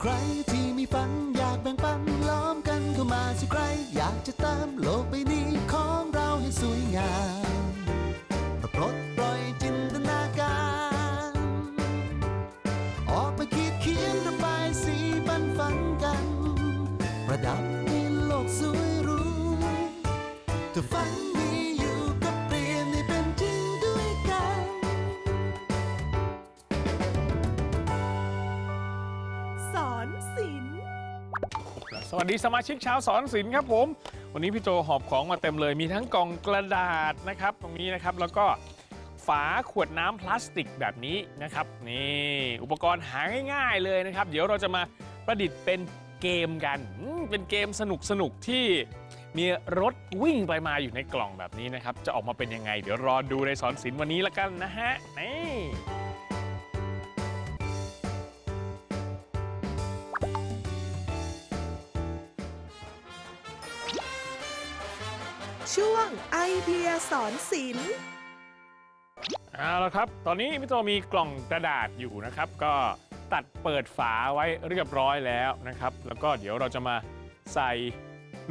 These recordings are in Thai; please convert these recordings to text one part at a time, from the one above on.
ใครที่มีฝันอยากแบ่งปันล้อมกันเข้ามาสิใคร อยากจะเติมโลกใบนี้ของเราให้สวยงาม สวัสดีสมาชิกชาวสอนศิลป์ครับผม วันนี้พี่โจหอบของมาเต็มเลย มีทั้งกล่องกระดาษนะครับ ตรงนี้นะครับแล้วก็ฝาขวดน้ำพลาสติกแบบนี้นะครับ นี่อุปกรณ์หาง่ายๆเลยนะครับ เดี๋ยวเราจะมาประดิษฐ์เป็นเกมกันอืมเป็นเกมสนุกๆที่มีรถวิ่งไปมาอยู่ในกล่องแบบนี้นะครับ จะออกมาเป็นยังไง เดี๋ยวรอดูในสอนศิลป์วันนี้ละกันนะฮะนี่ ช่วงไอเดียสอนศิลป์เอาละครับ ตอนนี้พี่โจมีกล่องกระดาษอยู่นะครับ ก็ตัดเปิดฝาไว้เรียบร้อยแล้วนะครับ แล้วก็เดี๋ยวเราจะมาใส่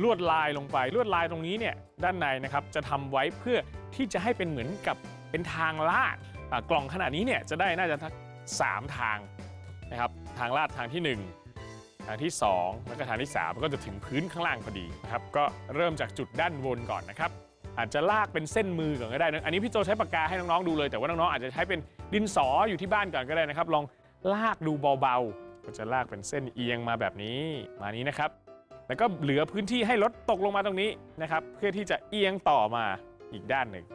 ลวดลายลงไป ลวดลายตรงนี้เนี่ยด้านในนะครับจะทำไว้เพื่อที่จะให้เป็นเหมือนกับเป็นทางลาดกล่องขนาดนี้เนี่ยจะได้น่าจะทักสามทางนะครับ ทางลาดทางที่หนึ่ง ทางที่สองแล้วก็ทางที่สามมันก็จะถึงพื้นข้างล่างพอดีนะครับก็เริ่มจากจุดด้านบนก่อนนะครับอาจจะลากเป็นเส้นมือก่อนก็ได้นะอันนี้พี่โจใช้ปากกาให้น้องๆดูเลยแต่ว่าน้องๆอาจจะใช้เป็นดินสออยู่ที่บ้านก่อนก็ได้นะครับ ลองลากดูเบาๆ ก็จะลากเป็นเส้นเอียงมาแบบนี้มานี้นะครับ แล้วก็เหลือพื้นที่ให้รถตกลงมาตรงนี้นะครับ เพื่อที่จะเอียงต่อมาอีกด้านหนึ่ง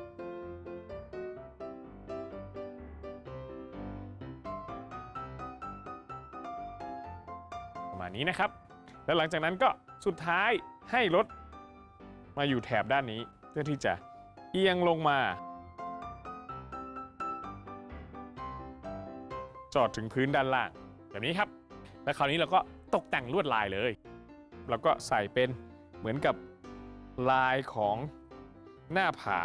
นี้นะครับ แล้วหลังจากนั้นก็สุดท้ายให้รถมาอยู่แถบด้านนี้ เพื่อที่จะเอียงลงมา จอดถึงพื้นด้านล่างแบบนี้ครับ แล้วคราวนี้เราก็ตกแต่งลวดลายเลยแล้วก็ใส่เป็นเหมือนกับลายของหน้าผา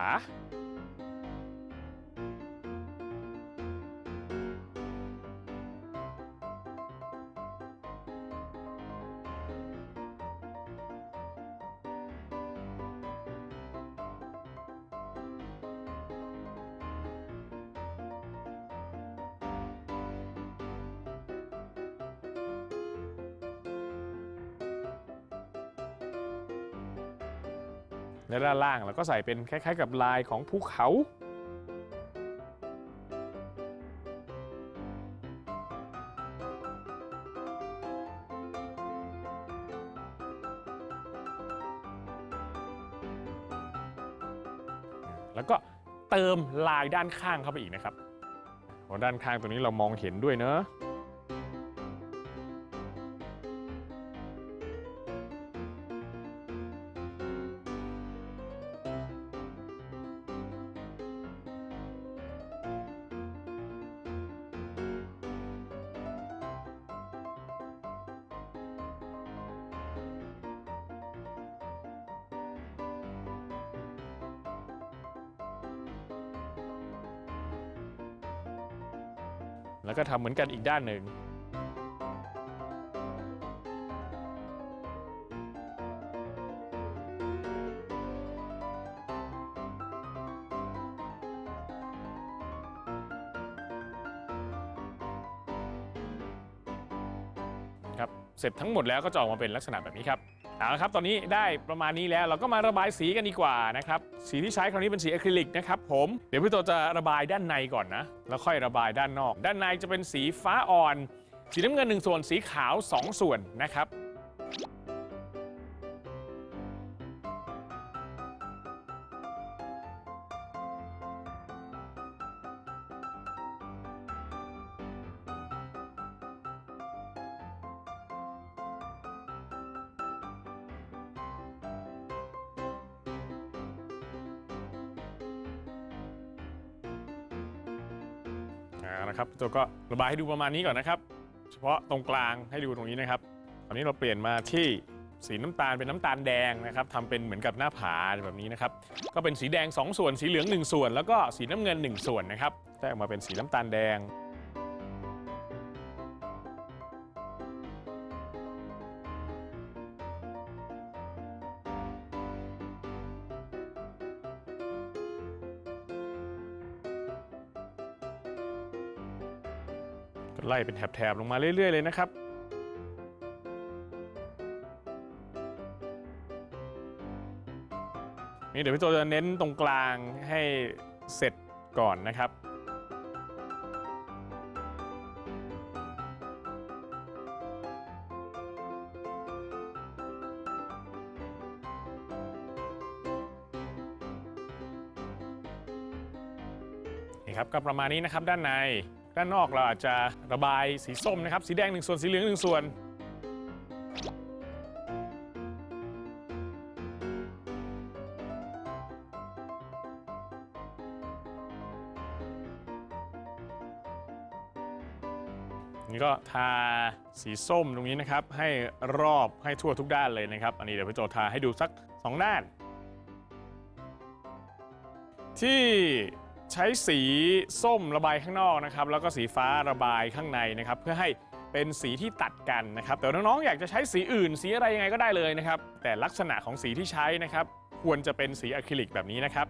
และด้านล่างเราก็ใส่เป็นคล้ายๆ กับลายของภูเขา แล้วก็เติมลายด้านข้างเข้าไปอีกนะครับด้านข้างตรงนี้เรามองเห็นด้วยเนอะ แล้วก็ทำเหมือนกันอีกด้านหนึ่งครับเสร็จทั้งหมดแล้วก็จะออกมาเป็นลักษณะแบบนี้ครับ เอาละครับตอนนี้ได้ประมาณนี้แล้วเราก็มาระบายสีกันดีกว่านะครับสีที่ใช้คราวนี้เป็นสีอะคริลิกนะครับผมเดี๋ยวพี่โตจะระบายด้านในก่อนนะ แล้วค่อยระบายด้านนอก ด้านในจะเป็นสีฟ้าอ่อน สีน้ำเงิน1ส่วนสีขาว 2 ส่วนนะครับ นะครับตัวก็ระบายให้ดูประมาณนี้ก่อนนะครับ เฉพาะตรงกลางให้ดูตรงนี้นะครับ ตอนนี้เราเปลี่ยนมาที่สีน้ำตาลเป็นน้ำตาลแดงนะครับทำเป็นเหมือนกับหน้าผาแบบนี้นะครับ ก็เป็นสีแดง 2 ส่วน สีเหลือง 1 ส่วน แล้วก็สีน้ำเงิน 1 ส่วนนะครับได้ออกมาเป็นสีน้ำตาลแดง ไล่เป็นแถบๆลงมาเรื่อย ๆ เลยนะครับนี่เดี๋ยวพี่โจจะเน้นตรงกลางให้เสร็จก่อนนะครับนี่ครับก็ประมาณนี้นะครับด้านใน ด้านนอกเราอาจจะระบายสีส้มนะครับ สีแดงหนึ่งส่วนสีเหลืองหนึ่งส่วน นี่ก็ทาสีส้มตรงนี้นะครับ ให้รอบให้ทั่วทุกด้านเลยนะครับ อันนี้เดี๋ยวพี่โจทาให้ดูสัก 2 ด้าน ที่ ใช้สีส้มระบายข้างนอกนะครับแล้วก็สีฟ้าระบายข้างในนะครับเพื่อให้เป็นสีที่ตัดกันนะครับแต่น้องๆอยากจะใช้สีอื่น สีอะไรยังไงก็ได้เลยนะครับแต่ลักษณะของสีที่ใช้นะครับควรจะเป็นสีอะคริลิกแบบนี้นะครับ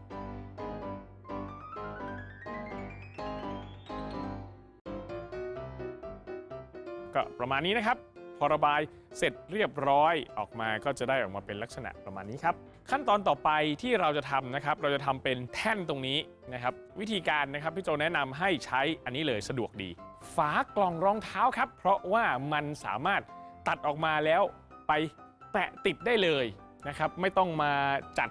ก็ประมาณนี้นะครับ พอระบายเสร็จเรียบร้อยออกมาก็จะได้ออกมาเป็นลักษณะประมาณนี้ครับ ขั้นตอนต่อไปที่เราจะทำนะครับ เราจะทำเป็นแท่นตรงนี้นะครับ วิธีการนะครับพี่โจแนะนำให้ใช้อันนี้เลยสะดวกดี ฝากล่องรองเท้าครับ เพราะว่ามันสามารถตัดออกมาแล้วไปแปะติดได้เลยนะครับ ไม่ต้องมาจัด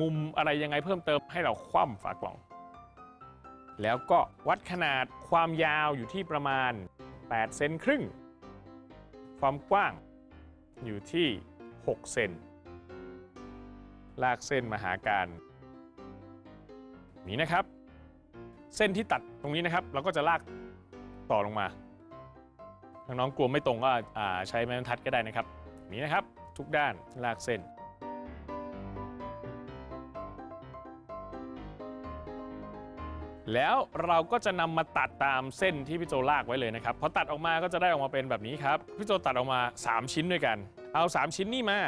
มุมอะไรยังไงเพิ่มเติมให้เราคว่ำฝากล่อง แล้วก็วัดขนาดความยาวอยู่ที่ประมาณ8เซนครึ่ง ความกว้างอยู่ที่ 6 เซน ลากเส้นมาหากันนี้นะครับ เส้นที่ตัดตรงนี้นะครับ เราก็จะลากต่อลงมาน้องๆกลัวไม่ตรงก็ใช้ไม้บรรทัดก็ได้นะครับ นี้นะครับ ทุกด้านลากเส้น แล้วเราก็จะนำมาตัดตามเส้นที่พี่โจลากไว้เลยนะครับพอตัดออกมาก็จะได้ออกมาเป็นแบบนี้ครับพี่โจตัดออกมา 3 ชิ้นด้วยกัน เอา 3 ชิ้นนี้มา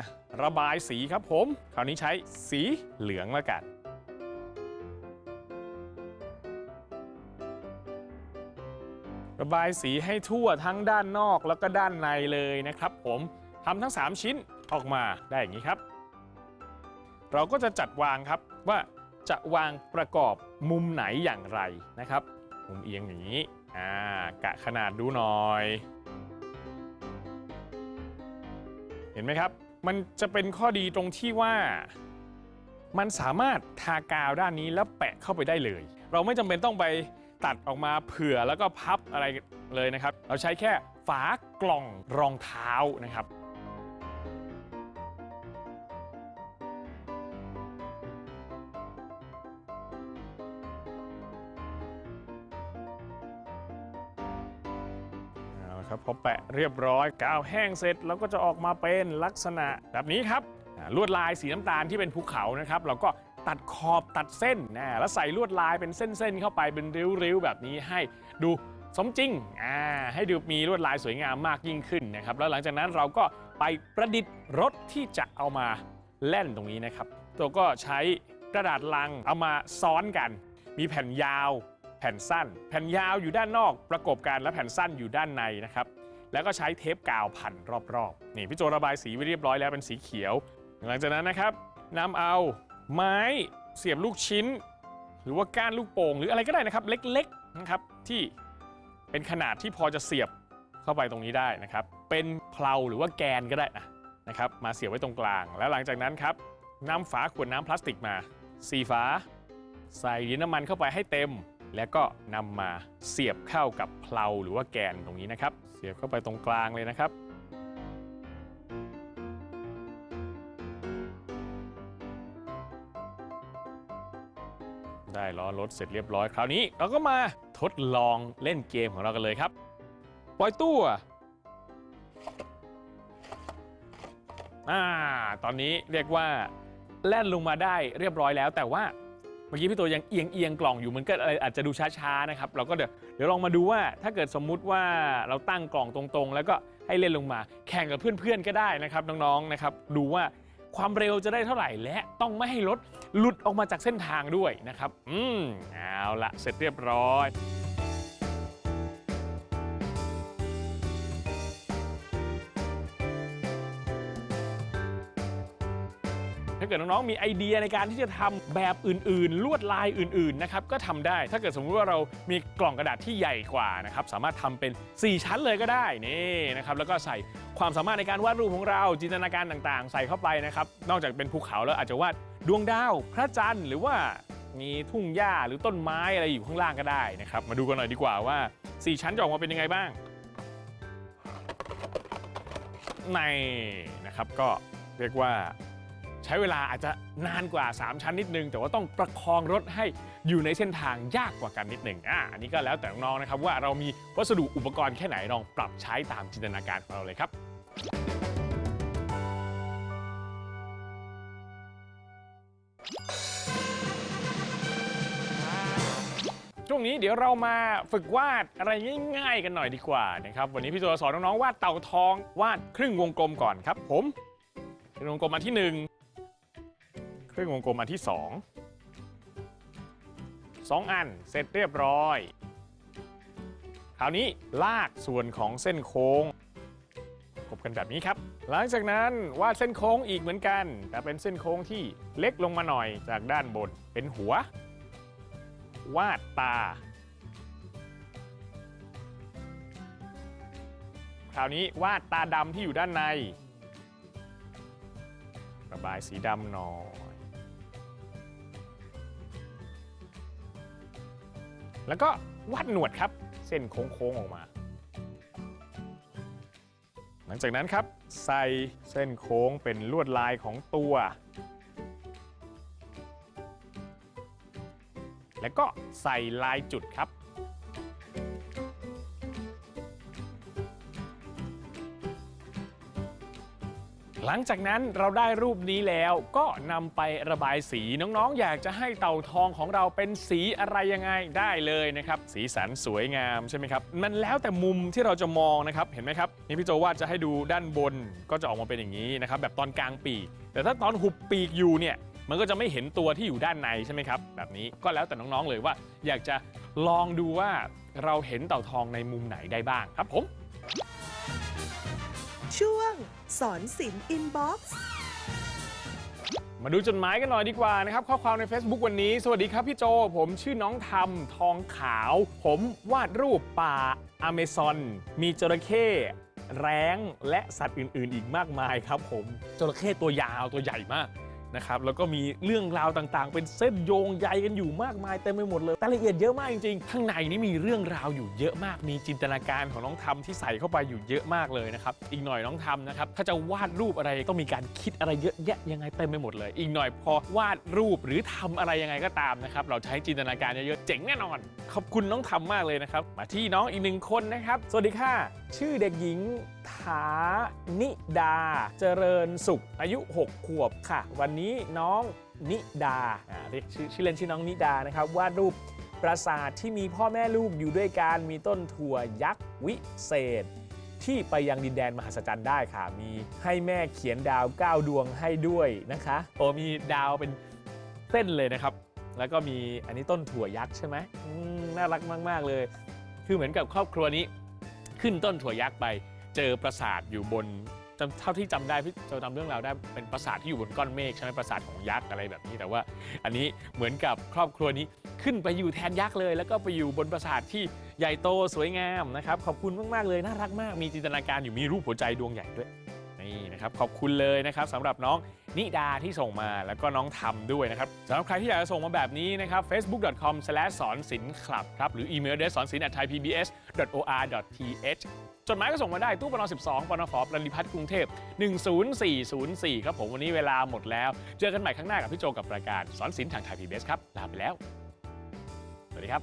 ระบายสีครับผม คราวนี้ใช้สีเหลืองแล้วกันระบายสีให้ทั่วทั้งด้านนอกแล้วก็ด้านในเลยนะครับ ผมทำทั้ง 3 ชิ้นออกมาได้อย่างนี้ครับ เราก็จะจัดวางครับว่าจะวางประกอบ มุมไหนอย่างไรนะครับ มุมเอียงอย่างนี้อ่ากะขนาดดูหน่อย เห็นไหมครับ มันจะเป็นข้อดีตรงที่ว่า มันสามารถทากาวด้านนี้แล้วแปะเข้าไปได้เลย เราไม่จำเป็นต้องไปตัดออกมาเผื่อแล้วก็พับอะไรเลยนะครับ เราใช้แค่ฝากล่องรองเท้านะครับ ครับพอแปะเรียบร้อยกาวแห้งเสร็จเราก็จะออกมาเป็นลักษณะแบบนี้ครับลวดลายสีน้ำตาลที่เป็นภูเขานะครับ เราก็ตัดขอบตัดเส้นนะแล้วใส่ลวดลายเป็นเส้นๆเข้าไปเป็นริ้วๆแบบนี้ให้ดูสมจริงอ่าให้ดูมีลวดลายสวยงามมากยิ่งขึ้นนะครับ แล้วหลังจากนั้นเราก็ไปประดิษฐ์รถที่จะเอามาแล่นตรงนี้นะครับ ตัวก็ใช้กระดาษลังเอามาซ้อนกัน มีแผ่นยาว แผ่นสั้น แผ่นยาวอยู่ด้านนอกประกบกันและแผ่นสั้นอยู่ด้านในนะครับแล้วก็ใช้เทปกาวพันรอบๆนี่พี่โจระบายสีไว้เรียบร้อยแล้วเป็นสีเขียว หลังจากนั้นนะครับนำเอาไม้เสียบลูกชิ้น หรือว่าก้านลูกโป่งหรืออะไรก็ได้นะครับ เล็กๆนะครับที่เป็นขนาดที่พอจะเสียบเข้าไปตรงนี้ได้นะครับ เป็นเพลาหรือว่าแกนก็ได้นะนะครับมาเสียบไว้ตรงกลาง แล้วหลังจากนั้นครับนำฝาขวดน้ำพลาสติกมาสีฝา ใส่ดินน้ำมันเข้าไปให้เต็ม แล้วก็นำมาเสียบเข้ากับเพลาหรือว่าแกนตรงนี้นะครับ เสียบเข้าไปตรงกลางเลยนะครับ ได้ล้อรถเสร็จเรียบร้อยคราวนี้ เราก็มาทดลองเล่นเกมของเรากันเลยครับ ปล่อยตัวอ่าตอนนี้เรียกว่าแล่นลงมาได้เรียบร้อยแล้วแต่ว่า เมื่อกี้พี่ตัวยังเอียงเอียงกล่องอยู่มันก็อาจจะดูช้าๆนะครับเราก็เดี๋ยวเดี๋ยวลองมาดูว่าถ้าเกิดสมมุติว่าเราตั้งกล่องตรงๆ แล้วก็ให้เล่นลงมาแข่งกับเพื่อนๆก็ได้นะครับน้องๆนะครับดูว่าความเร็วจะได้เท่าไหร่และต้องไม่ให้รถหลุดออกมาจากเส้นทางด้วยนะครับ อืมเอาละเสร็จเรียบร้อย ถ้าเกิดน้องๆมีไอเดียในการที่จะทำแบบอื่นๆ ลวดลายอื่นๆนะครับก็ทำได้ ถ้าเกิดสมมุติว่าเรามีกล่องกระดาษที่ใหญ่กว่านะครับสามารถทำเป็น 4 ชั้นเลยก็ได้นี่นะครับแล้วก็ใส่ความสามารถในการวาดรูปของเราจินตนาการต่างๆ ใส่เข้าไปนะครับนอกจากเป็นภูเขาแล้วอาจจะวาดดวงดาว พระจันทร์หรือว่ามีทุ่งหญ้าหรือต้นไม้อะไรอยู่ข้างล่างก็ได้นะครับ มาดูกันหน่อยดีกว่าว่า 4 ชั้นจะออกมาเป็นยังไงบ้างในนะครับก็เรียกว่า ช้เวลาอาจจะนานกว่า 3 ชั้นนิดนึง แต่ว่าต้องประคองรถให้อยู่ในเส้นทางยากกว่ากันนิดหนึ่งอะอันนี้ก็แล้วแต่น้องๆนะครับว่าเรามีวัสดุอุปกรณ์แค่ไหนลองปรับใช้ตามจินตนาการของเราเลยครับช่วงนี้เดี๋ยวเรามาฝึกวาดอะไรง่าย ๆ กันหน่อยดีกว่านะครับวันนี้พี่โจสอนน้องๆวาดเต่าทองวาดครึ่งวงกลมก่อนครับ ผมครึ่งวงกลมอันที่หนึ่ง รึ่งวงกลมอันที่สองสองอันเสร็จเรียบร้อย คราวนี้ลากส่วนของเส้นโค้งกบกันแบบนี้ครับ หลังจากนั้นวาดเส้นโค้งอีกเหมือนกัน แต่เป็นเส้นโค้งที่เล็กลงมาหน่อยจากด้านบนเป็นหัว วาดตา คราวนี้วาดตาดำที่อยู่ด้านใน ระบายสีดำหน่อย แล้วก็วาดหนวดครับ เส้นโค้งๆออกมา หลังจากนั้นครับ ใส่เส้นโค้งเป็นลวดลายของตัว แล้วก็ใส่ลายจุดครับ หลังจากนั้นเราได้รูปนี้แล้วก็นำไประบายสีน้องๆ อยากจะให้เต่าทองของเราเป็นสีอะไรยังไงได้เลยนะครับ สีสันสวยงามใช่ไหมครับมันแล้วแต่มุมที่เราจะมองนะครับเห็นไหมครับนี่พี่โจวาดจะให้ดูด้านบนก็จะออกมาเป็นอย่างนี้นะครับแบบตอนกลางปีก แต่ถ้าตอนหุบปีกอยู่เนี่ยมันก็จะไม่เห็นตัวที่อยู่ด้านในใช่ไหมครับแบบนี้ก็แล้วแต่น้องๆเลยว่า อยากจะลองดูว่าเราเห็นเต่าทองในมุมไหนได้บ้างครับผม ช่วง สอนศิลป์อินบ็อกซ์มาดูจดหมายกันหน่อยดีกว่านะครับ ข้อความใน Facebook วันนี้ สวัสดีครับพี่โจ ผมชื่อน้องทำทองขาว ผมวาดรูปป่าอเมซอน มีจระเข้แร้งและสัตว์อื่น ๆ อีกมากมายครับผมจระเข้ตัวยาวตัวใหญ่มาก นะครับแล้วก็มีเรื่องราวต่างๆ เป็นเส้นโยงใยกันอยู่มากมายเต็มไปหมดเลยรายละเอียดเยอะมากจริงๆข้างในนี่มีเรื่องราวอยู่เยอะมาก มีจินตนาการของน้องทำที่ใส่เข้าไปอยู่เยอะมากเลยนะครับอีกหน่อยน้องทำนะครับถ้าจะวาดรูปอะไรต้องมีการคิดอะไรเยอะแยะยังไงเต็มไปหมดเลย อีกหน่อยพอวาดรูปหรือทำอะไรยังไงก็ตามนะครับเราใช้จินตนาการเยอะๆเจ๋งแน่นอน ขอบคุณน้องทำมากเลยนะครับมาที่น้องอีกหนึ่งคนนะครับสวัสดีค่ะ ชื่อเด็กหญิงฐานิดา เจริญสุขอายุ 6 ขวบค่ะ วันนี้น้องนิดาเรียกชื่อชื่อเล่นชื่อน้องนิดานะครับวาดรูปปราสาทที่มีพ่อแม่ลูกอยู่ด้วยกันมีต้นถั่วยักษ์วิเศษ ที่ไปยังดินแดนมหัศจรรย์ได้ค่ะ มีให้แม่เขียนดาว 9 ดวงให้ด้วยนะคะ โอ้มีดาวเป็นเส้นเลยนะครับ แล้วก็มีอันนี้ต้นถั่วยักษ์ใช่ไหมมน่ารักมาก ๆ เลย คือเหมือนกับครอบครัวนี้ ขึ้นต้นถั่วยักษ์ไป เจอปราสาทอยู่บน จำเท่าที่จำได้พี่จะจำเรื่องราวได้เป็นปราสาทที่อยู่บนก้อนเมฆใช่ไหมปราสาทของยักษ์อะไรแบบนี้แต่ว่า อันนี้เหมือนกับครอบครัวนี้ขึ้นไปอยู่แทนยักษ์เลย แล้วก็ไปอยู่บนปราสาทที่ใหญ่โตสวยงามนะครับขอบคุณมากๆเลยน่ารักมากมีจินตนาการอยู่มีรูปหัวใจดวงใหญ่ด้วยนี่นะครับขอบคุณเลยนะครับสำหรับน้องนิดาที่ส่งมาแล้วก็น้องทำด้วยนะครับสำหรับใครที่อยากจะส่งมาแบบนี้นะครับ facebook.com สอนศิลป์คลับครับหรืออีเมลเดสสอนศิลป์ thaipbs.or.th จดหมายก็ส่งมาได้ตู้ปน12ปนฟปริพัฒน์กรุงเทพ 10404 ครับผมวันนี้เวลาหมดแล้ว เจอกันใหม่ครั้งหน้ากับพี่โจกับรายการสอนศิลป์ทางไทยพีบีเอสครับลาไปแล้ว สวัสดีครับ